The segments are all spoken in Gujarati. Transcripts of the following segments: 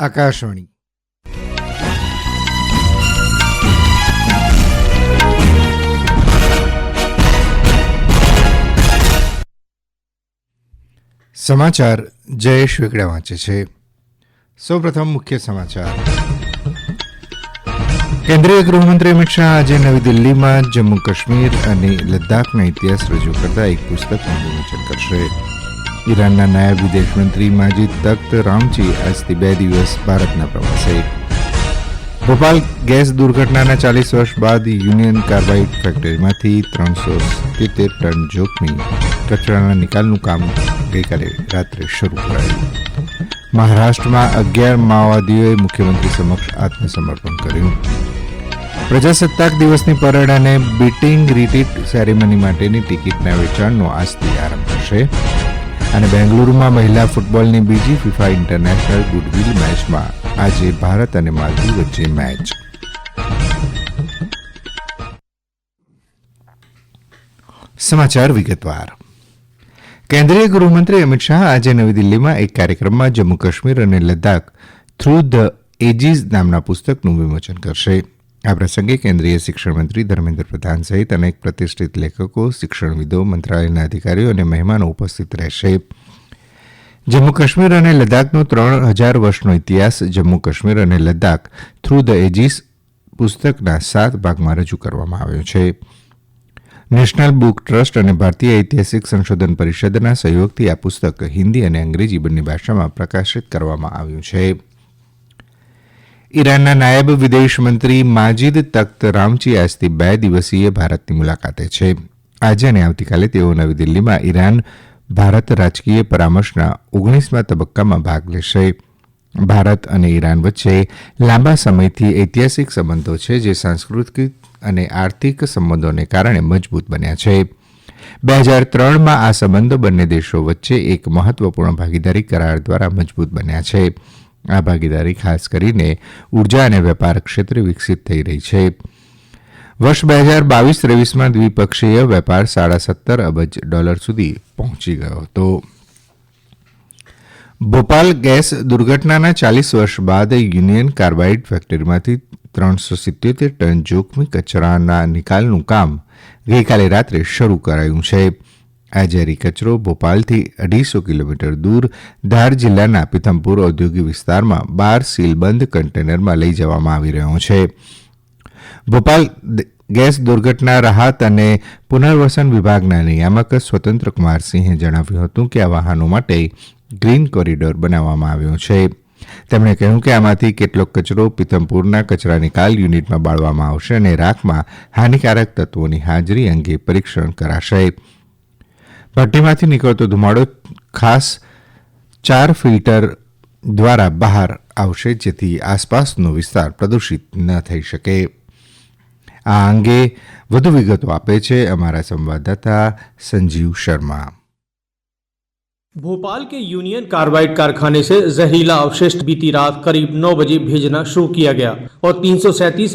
આકાશવાણી. સમાચાર જયેશ વેગડા વાંચે છે. સૌપ્રથમ મુખ્ય સમાચાર. કેન્દ્રીય ગૃહમંત્રી અમિત શાહ આજે નવી દિલ્હીમાં જમ્મુ કાશ્મીર અને લદ્દાખના ઇતિહાસ રજૂ કરતા એક પુસ્તકનું વિમોચન કરશે. ઈરાનના નાયબ વિદેશ મંત્રી માજીદ તખ્ત રામચી આજથી બે દિવસ ભારતના પ્રવાસે. ભોપાલ ગેસ દુર્ઘટનાના ચાલીસ વર્ષ બાદ યુનિયન કાર્બાઇડ ફેક્ટરીમાંથી ત્રણસો સિત્તેર ટન જોખમી કચરાના નિકાલનું કામ ગઈકાલે રાત્રે શરૂ કરાયું. મહારાષ્ટ્રમાં અગિયાર માઓવાદીઓએ મુખ્યમંત્રી સમક્ષ આત્મસમર્પણ કર્યું. પ્રજાસત્તાક દિવસની પરેડ અને બીટિંગ રીટીટ સેરેમની માટેની ટિકિટના વેચાણનો આજથી આરંભ થશે. અને બેંગલુરુમાં મહિલા ફૂટબોલની બીજી ફિફા ઇન્ટરનેશનલ ગુડવિલ મેચમાં આજે ભારત અને માલદીવ વચ્ચે મેચ. સમાચાર વિગતવાર. કેન્દ્રીય ગૃહમંત્રી અમિત શાહ આજે નવી દિલ્હીમાં એક કાર્યક્રમમાં જમ્મુ કાશ્મીર અને લદ્દાખ થ્રુ ધ એજીસ નામના પુસ્તકનું વિમોચન કરશે. આ પ્રસંગે કેન્દ્રીય શિક્ષણ મંત્રી ધર્મેન્દ્ર પ્રધાન સહિત અનેક પ્રતિષ્ઠિત લેખકો, શિક્ષણવિદો, મંત્રાલયના અધિકારીઓ અને મહેમાનો ઉપસ્થિત રહેશે. જમ્મુ કાશ્મીર અને લદ્દાખનો ત્રણ હજાર વર્ષનો ઇતિહાસ જમ્મુ કાશ્મીર અને લદ્દાખ થ્રુ ધ એજીસ પુસ્તકના સાત ભાગમાં રજૂ કરવામાં આવ્યો છે. નેશનલ બુક ટ્રસ્ટ અને ભારતીય ઐતિહાસિક સંશોધન પરિષદના સહયોગથી આ પુસ્તક હિન્દી અને અંગ્રેજી બંને ભાષામાં પ્રકાશિત કરવામાં આવ્યું છે. ઈરાનના નાયબ વિદેશ મંત્રી માજીદ તખ્ત રામચી આજથી બે દિવસીય ભારતની મુલાકાતે છે. આજે અને આવતીકાલે તેઓ નવી દિલ્હીમાં ઈરાન ભારત રાજકીય પરામર્શના ઓગણીસમા તબક્કામાં ભાગ લેશે. ભારત અને ઈરાન વચ્ચે લાંબા સમયથી ઐતિહાસિક સંબંધો છે જે સાંસ્કૃતિક અને આર્થિક સંબંધોને કારણે મજબૂત બન્યા છે. બે હજાર ત્રણમાં આ સંબંધો બંને દેશો વચ્ચે એક મહત્વપૂર્ણ ભાગીદારી કરાર દ્વારા મજબૂત બન્યા છે. આ ભાગીદારી ખાસ કરીને ઊર્જા અને વેપાર ક્ષેત્રે વિકસિત થઈ રહી છે. વર્ષ બે હજાર બાવીસ ત્રેવીસમાં દ્વિપક્ષીય વેપાર સાડા સત્તર અબજ ડોલર સુધી પહોંચી ગયો હતો. ભોપાલ ગેસ દુર્ઘટનાના ચાલીસ વર્ષ બાદ યુનિયન કાર્બાઇડ ફેક્ટરીમાંથી ત્રણસો સિત્યોતેર ટન જોખમી કચરાના નિકાલનું કામ ગઈકાલે રાત્રે શરૂ કરાયું છે. આ ઝેરી કચરો ભોપાલથી અઢીસો કિલોમીટર દૂર ધાર જિલ્લાના પીથમપુર ઔદ્યોગિક વિસ્તારમાં બાર સીલબંધ કન્ટેનરમાં લઈ જવામાં આવી રહ્યો છે. ભોપાલ ગેસ દુર્ઘટના, રાહત અને પુનર્વસન વિભાગના નિયામક સ્વતંત્ર કુમારસિંહે જણાવ્યું હતું કે આ વાહનો માટે ગ્રીન કોરિડોર બનાવવામાં આવ્યો છે. તેમણે કહ્યું કે આમાંથી કેટલોક કચરો પીથમપુરના કચરા નિકાલ યુનિટમાં બાળવામાં આવશે અને રાખમાં હાનિકારક તત્વોની હાજરી અંગે પરીક્ષણ કરાશે. ભટ્ટીમાંથી નીકળતો ધુમાડો ખાસ ચાર ફિલ્ટર દ્વારા બહાર આવશે જેથી આસપાસનો વિસ્તાર પ્રદૂષિત ન થઈ શકે. આ અંગે વધુ વિગતો આપે છે અમારા સંવાદદાતા સંજીવ શર્મા. भोपाल के यूनियन कार्बाइड कारखाने से जहरीला अवशिष्ट बीती रात करीब 9 बजे भेजना शुरू किया गया और तीन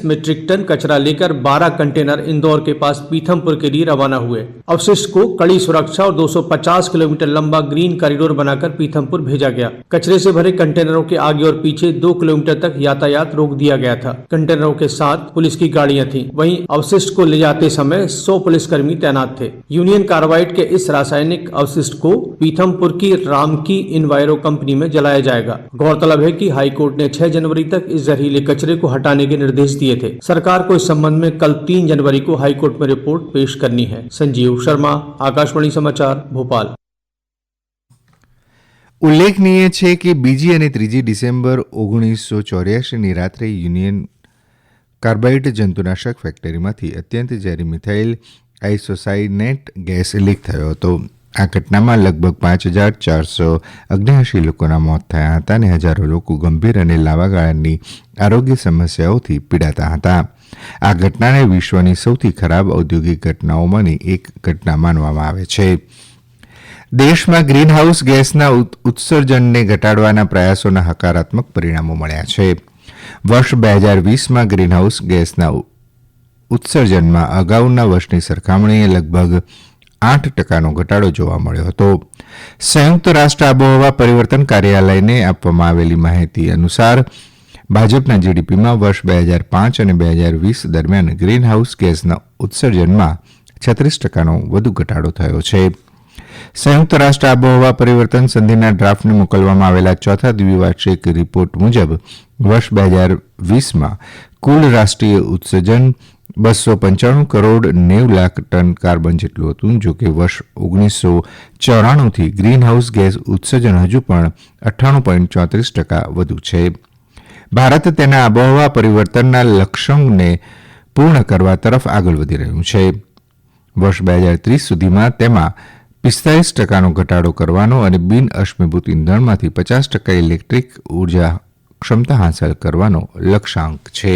मीट्रिक टन कचरा लेकर 12 कंटेनर इंदौर के पास पीथमपुर के लिए रवाना हुए। अवशिष्ट को कड़ी सुरक्षा और 250 किलोमीटर लंबा ग्रीन कॉरिडोर बनाकर पीथमपुर भेजा गया। कचरे से भरे कंटेनरों के आगे और पीछे दो किलोमीटर तक यातायात रोक दिया गया था। कंटेनरों के साथ पुलिस की गाड़ियाँ थी। वही अवशिष्ट को ले जाते समय सौ पुलिसकर्मी तैनात थे। यूनियन कार्बाइड के इस रासायनिक अवशिष्ट को पीथमपुर की रामकी इनवायरो कंपनी में जलाया जाएगा गौरतलब है कि हाईकोर्ट ने 6 जनवरी तक इस जहरीले कचरे को हटाने के निर्देश दिए थे सरकार को इस संबंध में कल 3 जनवरी को हाईकोर्ट में रिपोर्ट पेश करनी है संजीव शर्मा आकाशवाणी समाचार भोपाल ઉલ્લેખનીય છે કે બીજી અને ત્રીજી ડિસેમ્બર ઓગણીસો ચોર્યાસીની રાત્રે યુનિયન કાર્બાઇડ જંતુનાશક ફેક્ટરીમાંથી અત્યંત ઝેરી મિથાઇલ આઇસોસાઇનેટ ગેસ લીક થયો હતો આ ઘટનામાં લગભગ પાંચ હજાર ચારસો અગ્નેયાશી લોકોના મોત થયા હતા અને હજારો લોકો ગંભીર અને લાંબા ગાળાની આરોગ્ય સમસ્યાઓથી પીડાતા હતા. આ ઘટનાને વિશ્વની સૌથી ખરાબ ઔદ્યોગિક ઘટનાઓમાંની એક ઘટના માનવામાં આવે છે. દેશમાં ગ્રીનહાઉસ ગેસના ઉત્સર્જનને ઘટાડવાના પ્રયાસોના હકારાત્મક પરિણામો મળ્યા છે. વર્ષ બે હજાર વીસમાં ગ્રીનહાઉસ ગેસના ઉત્સર્જનમાં અગાઉના વર્ષની સરખામણીએ લગભગ આઠ ટકાનો ઘટાડો જોવા મળ્યો હતો. સંયુક્ત રાષ્ટ્ર આબોહવા પરિવર્તન કાર્યાલયને આપવામાં આવેલી માહિતી અનુસાર, ભાજપના જીડીપીમાં વર્ષ બે હજાર પાંચ અને બે હજાર વીસ દરમિયાન ગ્રીનહાઉસ ગેસના ઉત્સર્જનમાં છત્રીસ ટકાનો વધુ ઘટાડો થયો છે. સંયુક્ત રાષ્ટ્ર આબોહવા પરિવર્તન સંધિના ડ્રાફ્ટને મોકલવામાં આવેલા ચોથા દ્વિવાર્ષિક રિપોર્ટ મુજબ, વર્ષ બે હજાર વીસમાં કુલ રાષ્ટ્રીય ઉત્સર્જન બસો પંચાણું કરોડ નેવ લાખ ટન કાર્બન જેટલું હતું, જો કે વર્ષ ઓગણીસો ચોરાણુંથી ગ્રીનહાઉસ ગેસ ઉત્સર્જન હજુ પણ અઠ્ઠાણું પોઈન્ટ ચોત્રીસ ટકા વધુ છે. ભારત તેના આબોહવા પરિવર્તનના લક્ષ્યને પૂર્ણ કરવા તરફ આગળ વધી રહ્યું છે. વર્ષ બે હજાર ત્રીસ સુધીમાં તેમાં પિસ્તાલીસ ટકાનો ઘટાડો કરવાનો અને બિન અશ્મિભૂત ઇંધણમાંથી પચાસ ટકા ઇલેક્ટ્રિક ઊર્જા ક્ષમતા હાંસલ કરવાનો લક્ષ્યાંક છે.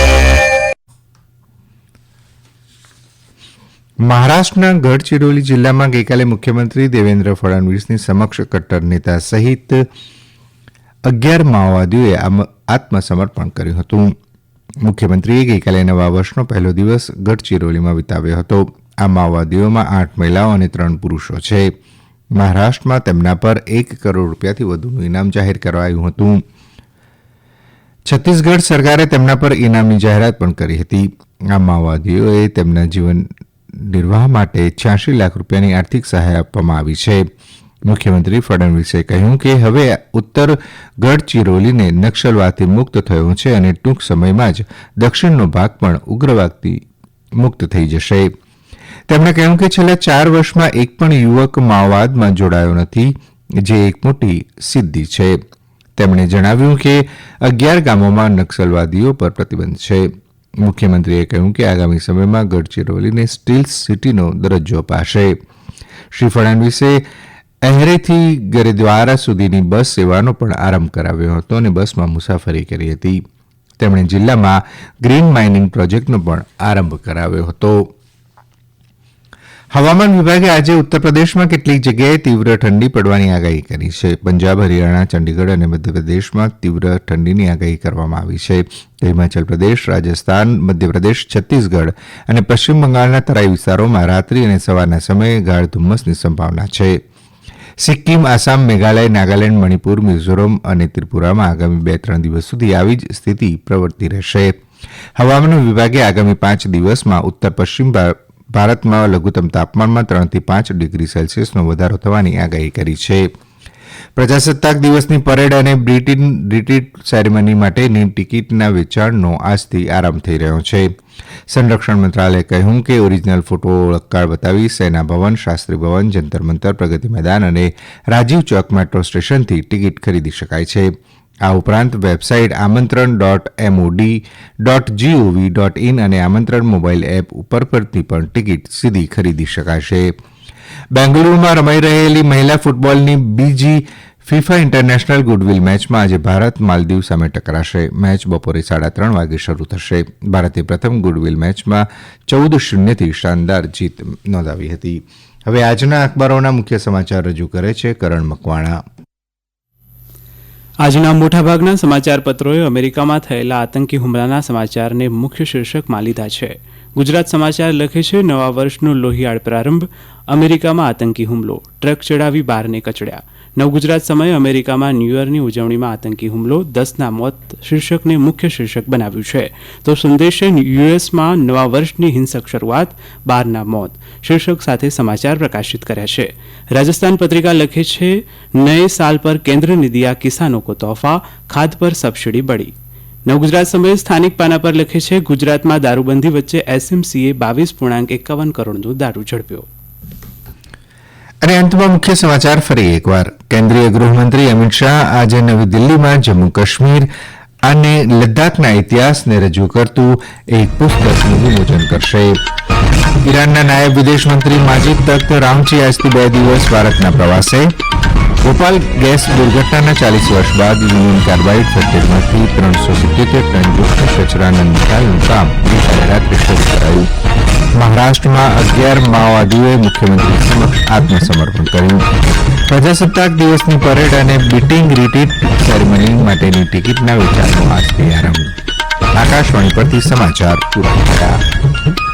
મહારાષ્ટ્રના ગઢચિરોલી જિલ્લામાં ગઈકાલે મુખ્યમંત્રી દેવેન્દ્ર ફડણવીસની સમક્ષ કટ્ટર નેતા સહિત અગિયાર માઓવાદીઓએ આત્મસમર્પણ કર્યું હતું. મુખ્યમંત્રીએ ગઈકાલે નવા વર્ષનો પહેલો દિવસ ગઢચિરોલીમાં વિતાવ્યો હતો. આ માઓવાદીઓમાં આઠ મહિલાઓ અને ત્રણ પુરુષો છે. મહારાષ્ટ્રમાં તેમના પર એક કરોડ રૂપિયાથી વધુનું ઇનામ જાહેર કરાયું હતું. છત્તીસગઢ સરકારે તેમના પર ઇનામની જાહેરાત પણ કરી હતી. આ માઓવાદીઓએ તેમના જીવન નિર્વાહ માટે છ્યાસી લાખ રૂપિયાની આર્થિક સહાય આપવામાં આવી છે. મુખ્યમંત્રી ફડણવીસે કહ્યું કે હવે ઉત્તર ગઢચિરોલીને નક્સલવાદથી મુક્ત થયો છે અને ટૂંક સમયમાં જ દક્ષિણનો ભાગ પણ ઉગ્રવાદથી મુક્ત થઈ જશે. તેમણે કહ્યું કે છેલ્લા ચાર વર્ષમાં એક પણ યુવક માઓવાદમાં જોડાયો નથી, જે એક મોટી સિદ્ધિ છે. તેમણે જણાવ્યું કે અગિયાર ગામોમાં નક્સલવાદીઓ પર પ્રતિબંધ છે. મુખ્યમંત્રીએ કહ્યું કે આગામી સમયમાં ગઢચિરોલીને સ્ટીલ સિટીનો દરજ્જો અપાશે. શ્રી ફડણવીસે અહેરેથી ગરેદ્વારા સુધીની બસ સેવાનો પણ આરંભ કરાવ્યો હતો અને બસમાં મુસાફરી કરી હતી. તેમણે જિલ્લામાં ગ્રીન માઇનિંગ પ્રોજેક્ટનો પણ આરંભ કરાવ્યો હતો. હવામાન વિભાગે આજે ઉત્તર પ્રદેશમાં કેટલીક જગ્યાએ તીવ્ર ઠંડી પડવાની આગાહી કરી છે. પંજાબ, હરિયાણા, ચંડીગઢ અને મધ્યપ્રદેશમાં તીવ્ર ઠંડીની આગાહી કરવામાં આવી છે. તો હિમાચલ પ્રદેશ, રાજસ્થાન, મધ્યપ્રદેશ, છત્તીસગઢ અને પશ્ચિમ બંગાળના તરાઈ વિસ્તારોમાં રાત્રિ અને સવારના સમયે ગાઢ ધુમ્મસની સંભાવના છે. સિક્કિમ, આસામ, મેઘાલય, નાગાલેન્ડ, મણિપુર, મિઝોરમ અને ત્રિપુરામાં આગામી બે ત્રણ દિવસ સુધી આવી જ સ્થિતિ પ્રવર્તી રહેશે. હવામાન વિભાગે આગામી પાંચ દિવસમાં ઉત્તર પશ્ચિમ ભારતમાં લઘુત્તમ તાપમાનમાં ત્રણથી પાંચ ડિગ્રી સેલ્સિયસનો વધારો થવાની આગાહી કરી છે. પ્રજાસત્તાક દિવસની પરેડ અને બ્રિટિન રિટ્રીટ સેરેમની માટેની ટિકિટના વેચાણનો આજથી આરંભ થઈ રહ્યો છે. સંરક્ષણ મંત્રાલયે કહ્યું કે ઓરિજિનલ ફોટો ઓળખકાર્ડ બતાવી સેના ભવન, શાસ્ત્રી ભવન, જંતર મંતર, પ્રગતિ મેદાન અને રાજીવ ચોક મેટ્રો સ્ટેશનથી ટિકિટ ખરીદી શકાય છે. આ ઉપરાંત website Aamantran dot MOD dot G O V dot in અને આમંત્રણ મોબાઈલ એપ ઉપર પરથી પણ ટિકિટ સીધી ખરીદી શકાશે. બેંગલુરુમાં રમાઈ રહેલી મહિલા ફૂટબોલની બીજી ફિફા ઇન્ટરનેશનલ ગુડવિલ મેચમાં આજે ભારત માલદીવ સામે ટકરાશે. મેચ બપોરે સાડા ત્રણ વાગે શરૂ થશે. ભારતે પ્રથમ ગુડવિલ મેચમાં ચૌદ શૂન્યથી શાનદાર જીત નોંધાવી હતી. હવે આજના અખબારોના મુખ્ય સમાચાર રજૂ કરે છે કરણ મકવાણા. આજના મોટાભાગના સમાચાર પત્રોએ અમેરિકામાં થયેલા આતંકી હુમલાના સમાચારને મુખ્ય શીર્ષકમાં લીધા છે. ગુજરાત સમાચાર લખે છે, નવા વર્ષનો લોહિયાળ પ્રારંભ, અમેરિકામાં આતંકી હુમલો, ટ્રક ચડાવી બારને કચડ્યા. નવગુજરાત સમયે અમેરિકામાં ન્યૂયોર્કની ઉજવણીમાં આતંકી હુમલો દસના મોત શીર્ષકને મુખ્ય શીર્ષક બનાવ્યું છે. તો સંદેશે યુએસમાં નવા વર્ષની હિંસક શરૂઆત, બારના મોત. શીર્ષક સાથે સમાચાર પ્રકાશિત કર્યા છે. રાજસ્થાન પત્રિકા લખે છે, નયે સાલ પર કેન્દ્ર નિધિયા કિસાનો કો તોહફા, ખાદ પર સબસિડી બળી. નવગુજરાત સમયે સ્થાનિક પાના પર લખે છે, ગુજરાતમાં દારૂબંધી વચ્ચે એસએમસીએ બાવીસ પૂર્ણાંક એકાવન કરોડનો દારૂ ઝડપ્યો. અને અંતમાં મુખ્ય સમાચાર ફરી એકવાર. કેન્દ્રીય ગૃહમંત્રી અમિત શાહ આજે નવી દિલ્હીમાં જમ્મુ કાશ્મીર અને લદ્દાખના ઇતિહાસને રજૂ કરતું એક પુસ્તકનું વિમોચન કરશે. ઈરાનના નાયબ વિદેશ મંત્રી માજીદ તખ્ત રામચી આજથી બે દિવસ ભારતના પ્રવાસે. ભોપાલ ગેસ દુર્ઘટનાના ચાલીસ વર્ષ બાદ યુનિયન કાર્બાઇડ ફેક્ટરીમાંથી ત્રણસો સિત્યોતેર ટન જુખ્મ કચરાના નિકાલનું કામ ગઈકાલે રાત્રે શરૂ કરાયું. મહારાષ્ટ્રમાં અગિયાર માઓવાદીઓએ મુખ્યમંત્રી સમક્ષ આત્મસમર્પણ કર્યું. પ્રજાસત્તાક દિવસની પરેડ અને બીટિંગ રિટ્રીટ સેરેમની માટેની ટિકિટના વેચાણનો આજથી આરંભ આકાશવાણી પરથી સમાચાર પૂરા થયા